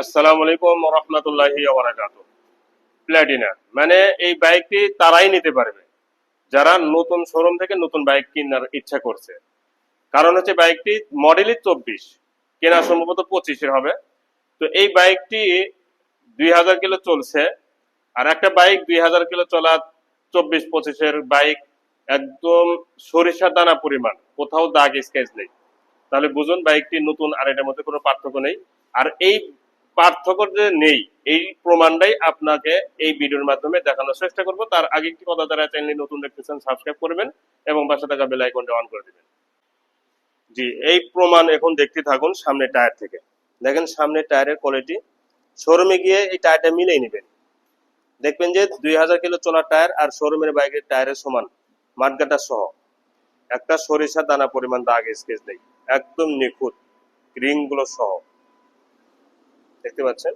আসসালামু আলাইকুম রহমতুল্লাহি প্ল্যাটিনা মানে এই বাইকটি তারাই নিতে পারবে। যারা নতুন শোরুম থেকে নতুন বাইক কেনার ইচ্ছা করছে। কারণ হচ্ছে বাইকটি মডেলই চব্বিশ, কেনা সম্ভবত পঁচিশের হবে। তো এই বাইকটি দুই হাজার কিলো চলছে, আর একটা বাইক দুই হাজার কিলো চলা চব্বিশ, পঁচিশের বাইক একদম সরিষা দানা পরিমাণ, কোথাও দাগ স্কেচ নেই। তাহলে বুঝুন বাইকটি নতুন আর এটার মধ্যে কোনো পার্থক্য নেই। আর এই পার্থক্য যে নেই, এই প্রমাণটাই আপনাকে এই ভিডিওর মাধ্যমে দেখানোর চেষ্টা করব। তার আগে একটি কথা যারা চ্যানেল নতুন দেখতেছেন সাবস্ক্রাইব করবেন এবং পাশে থাকা বেল আইকনটা অন করে দিবেন। জি, এই প্রমাণ এখন দেখতে থাকুন সামনে টায়ার থেকে। দেখেন সামনে টায়ারের কোয়ালিটি শোরুমে গিয়ে এই টায়ারটা মিলেই নেবেন। দেখবেন যে দুই হাজার কিলো চলার টায়ার আর শোরুমের বাইকের টায়ারের সমান মাঠগাটা সহ। একটা সরিষা দানা পরিমাণ দাগ স্কেচ নেই। একদম নিখুঁত রিংগুলো সহ। দেখতে পাচ্ছেন।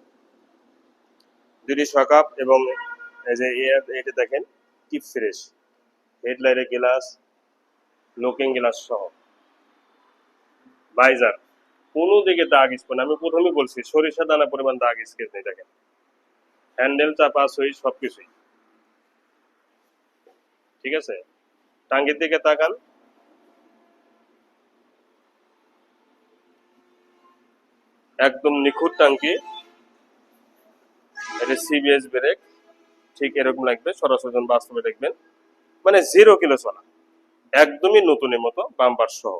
দুটি সকাপ এবং এই যে এটা দেখেন, টিপ ফ্রেশ। হেডলাইটের গ্লাস, লুকিং গ্লাস সহ। ভাইজার কোনো দিকে দাগ স্পন আমি প্রথমেই বলছি, সরিষা দানা পরিমাণ দাগ স্কেচ নেই, দেখেন। হ্যান্ডেল চাপা সুইচ, সবকিছুই। ঠিক আছে? টাঙ্গির দিকে তাকান। একদম নিখুঁত টাঙ্কি। এটা সিবিএস ব্রেক, ঠিক এরকম লাগবে, সরাসরি বাস্তবে দেখবেন। মানে জিরো কিলো চলা। একদমই নতুনের মতো বাম্পার সহ।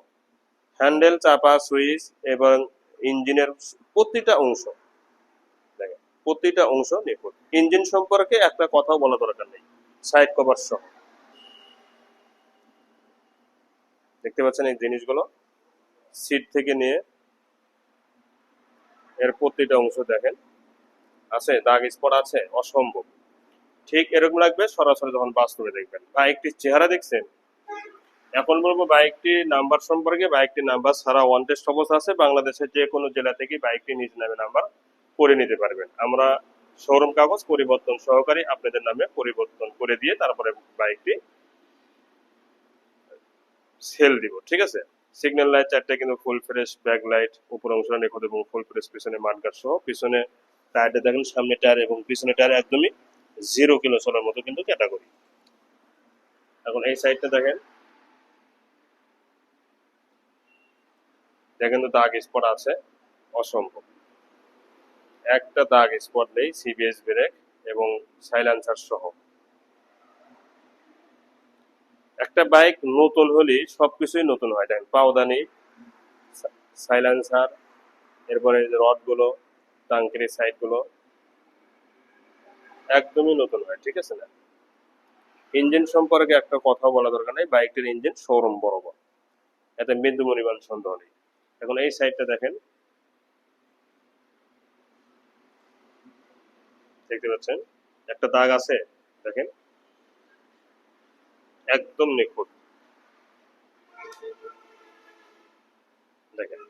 হ্যান্ডেল চাপা সুইচ এবং ইঞ্জিনের প্রতিটা অংশ। প্রতিটা অংশ নিখুঁত। ইঞ্জিন সম্পর্কে একটা কথাও বলা দরকার নেই। সাইড কভার সহ। দেখতে পাচ্ছেন এই জিনিসগুলো? সিট থেকে নিয়ে এর প্রতিটা অংশ দেখেন। আছে, দাগ স্পট আছে, অসম্ভব। ঠিক এরকম লাগবে, সরাসরি যখন বাস্তবে দেখবেন। বাইকটির চেহারা দেখছেন? এখন বলব বাইকটি নাম্বার সম্পর্কে বাইকটি নাম্বার সারা ওয়ান টেস্ট অবস্থা আছে। বাংলাদেশের যে কোনো জেলা থেকে বাইকটি নিজ নামে নাম্বার করে নিতে পারবেন। আমরা শোরুম কাগজ পরিবর্তন সহকারী আপনাদের নামে পরিবর্তন করে দিয়ে তারপরে বাইকটি সেল দিব, ঠিক আছে? সিগন্যাল লাইট চারটা কিন্তু ফুল ফ্রেশ ব্যাক লাইট উপর অংশটা নিখুঁত এবং ফুল ফ্রেশ পিছনে মাঠগাট সহ। পিছনে টায়ারটা দেখেন, সামনে টায়ার এবং পিছনে টায়ার একদমই জিরো কিলো চলার মতো কিন্তু ক্যাটাগরি এখন এই সাইডটা দেখেন। দেখেন তো দাগ স্পট আছে, অসম্ভব। একটা দাগ স্পট নেই সিবিএস ব্রেক এবং সাইলেন্সার সহ। একটা বাইক নতুন হলে সবকিছুই নতুন হয়। দেখেন, পাওদানি সাইলেন্সার, এরপরে রডগুলো টাঙ্কির সাইডগুলো একদমই নতুন হয়, ঠিক আছে না? ইঞ্জিন সম্পর্কে একটা কথা বলা দরকার নেই, বাইকটির ইঞ্জিন শোরুম বরাবর এতে বিন্দু পরিমাণ সন্দেহ নেই। এখন এই সাইডটা দেখেন। দেখতে পাচ্ছেন? একটা দাগ আছে, দেখেন। একদম নিখুঁত। দেখেন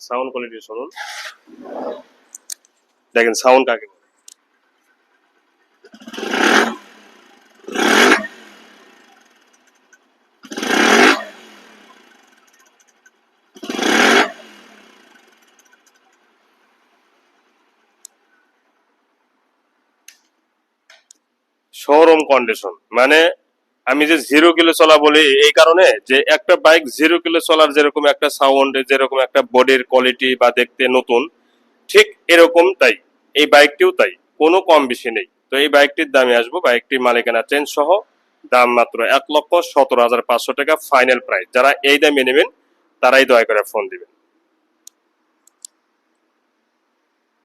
সাউন্ড কোয়ালিটি শুনুন। দেখেন সাউন্ড কাকে শোরুম কন্ডিশন মানে আমি যে জিরো কিলো চলা বলি, এই কারণে যে একটা বাইক জিরো কিলো চলার যেরকম একটা সাউন্ড যেরকম একটা বডির কোয়ালিটি বা দেখতে নতুন, ঠিক এরকম তাই। এই বাইকটিও তাই, কোনো কম বেশি নেই। তো এই বাইকটির দামে আসব বাইকটির মালিকানা চেঞ্জ সহ, দাম মাত্র এক লক্ষ সতেরো হাজার পাঁচশো টাকা ফাইনাল প্রাইস যারা এই দামে নেবেন, তারাই দয়া করে ফোন দিবেন।